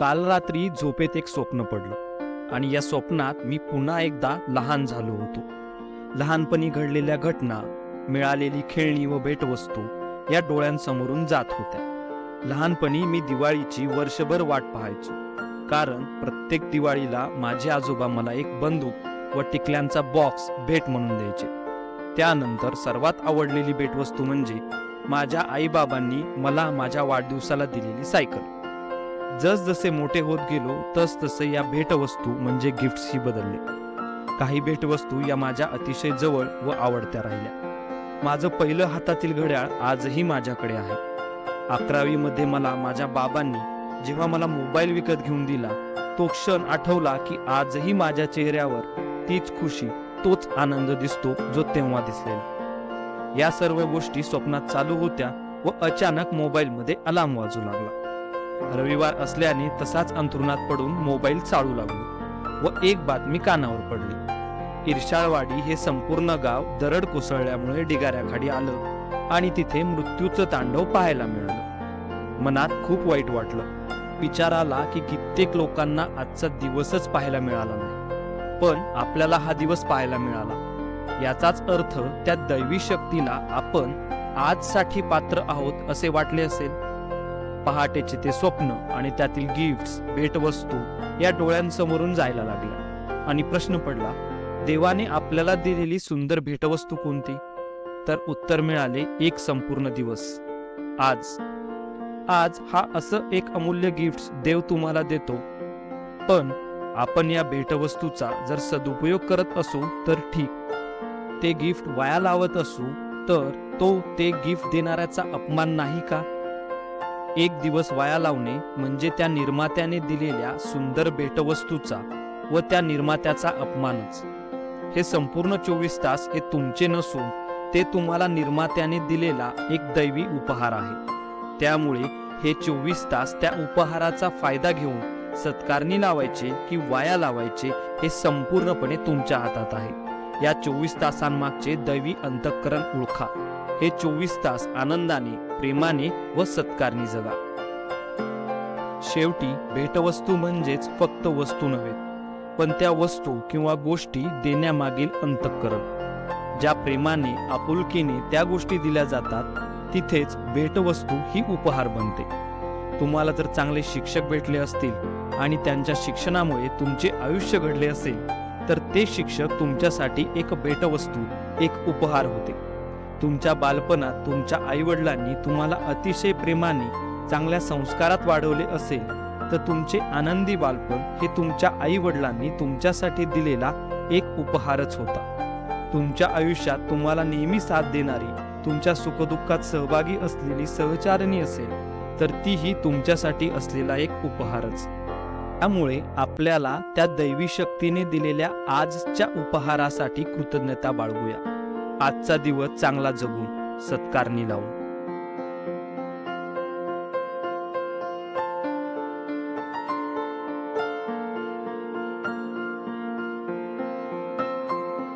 काल रात्री झोपेत एक स्वप्न पडलं. आणि या स्वप्नात मी पुन्हा एकदा लहान झालो होतो. लहानपणी घडलेल्या घटना मिळालेली खेळणी व भेटवस्तू या डोळ्यांसमोरून जात होत्या. लहानपणी मी दिवाळीची वर्षभर वाट पाहायचो. कारण प्रत्येक दिवाळीला माझे आजोबा मला एक बंदूक व टिकल्यांचा बॉक्स भेट म्हणून द्यायचे. त्यानंतर सर्वात आवडलेली भेटवस्तू म्हणजे माझ्या आईबाबांनी मला माझ्या वाढदिवसाला दिलेली सायकल. जसजसे मोठे होत गेलो तस तसे या भेटवस्तू म्हणजे गिफ्ट्सही बदलले. काही भेटवस्तू या माझ्या अतिशय जवळ व आवडत्या राहिल्या. माझं पहिलं हातातील घड्याळ आजही माझ्याकडे आहे. अकरावीमध्ये मला माझ्या बाबांनी जेव्हा मला मोबाईल विकत घेऊन दिला तो क्षण आठवला की आजही माझ्या चेहऱ्यावर तीच खुशी तोच आनंद दिसतो जो तेव्हा दिसलेला. या सर्व गोष्टी स्वप्नात चालू होत्या व अचानक मोबाईलमध्ये अलार्म वाजू लागला. रविवार असल्याने तसाच अंथरुणात पडून मोबाईल चालू लागलो व एक बातमी कानावर पडली. इर्शाळवाडी हे संपूर्ण गाव दरड कोसळल्यामुळे ढिगाऱ्याखाडी आलं आणि तिथे मृत्यूचं तांडव पाहायला मिळालं. मनात खूप वाईट वाटलं. विचार आला की कित्येक लोकांना आजचा दिवसच पाहायला मिळाला नाही. पण आपल्याला हा दिवस पाहायला मिळाला. याचाच अर्थ त्या दैवी शक्तीला आपण आजसाठी पात्र आहोत असे वाटले असेल. पहाटेचे ते स्वप्न आणि त्यातील गिफ्ट्स भेटवस्तू या डोळ्यांसमोरून जायला लागल्या आणि प्रश्न पडला देवाने आपल्याला दिलेली सुंदर भेटवस्तू कोणती? तर उत्तर मिळाले एक संपूर्ण दिवस. आज. आज हा असं एक अमूल्य गिफ्ट देव तुम्हाला देतो. पण आपण या भेटवस्तूचा जर सदुपयोग करत असू तर ठीक. ते गिफ्ट वाया लावत असू तर तो ते गिफ्ट देणाऱ्याचा अपमान नाही का? एक दिवस वाया लावणे म्हणजे त्या निर्मात्याने दिलेल्या सुंदर भेटवस्तूचा व त्या निर्मात्याचा अपमानच. हे संपूर्ण चोवीस तास हे तुमचे नसून ते तुम्हाला निर्मात्याने दिलेला एक दैवी उपहार आहे. त्यामुळे हे चोवीस तास त्या उपहाराचा फायदा घेऊन सत्कारणी लावायचे की वाया लावायचे हे संपूर्णपणे तुमच्या हातात आहे. या चोवीस तासांमागचे दैवी अंतःकरण ओळखा. हे चोवीस तास आनंदाने प्रेमाने व सत्कारणी जगा. शेवटी भेटवस्तू म्हणजेच फक्त वस्तू नव्हे पण त्या वस्तू किंवा गोष्टी देण्यामागील अंतःकरण. ज्या प्रेमाने आपुलकीने त्या गोष्टी दिल्या जातात तिथेच भेटवस्तू ही उपहार बनते. तुम्हाला जर चांगले शिक्षक भेटले असतील आणि त्यांच्या शिक्षणामुळे तुमचे आयुष्य घडले असेल तर ते शिक्षक तुमच्यासाठी एक भेटवस्तू एक उपहार होते. तुमच्या बालपणात तुमच्या आईवडिलांनी तुम्हाला अतिशय प्रेमाने चांगल्या संस्कारात वाढवले असेल तर तुमचे आनंदी बालपण हे तुमच्या आईवडिलांनी तुमच्यासाठी दिलेला एक उपहारच होता. तुमच्या आयुष्यात तुम्हाला नेहमी साथ देणारी तुमच्या सुखदुःखात सहभागी असलेली सहचारणी असेल तर तीही तुमच्यासाठी असलेला एक उपहारच. त्यामुळे आपल्याला त्या दैवी शक्तीने दिलेल्या आजच्या उपहारासाठी कृतज्ञता बाळगूया. आजचा दिवस चांगला जगू सत्कारणी लावून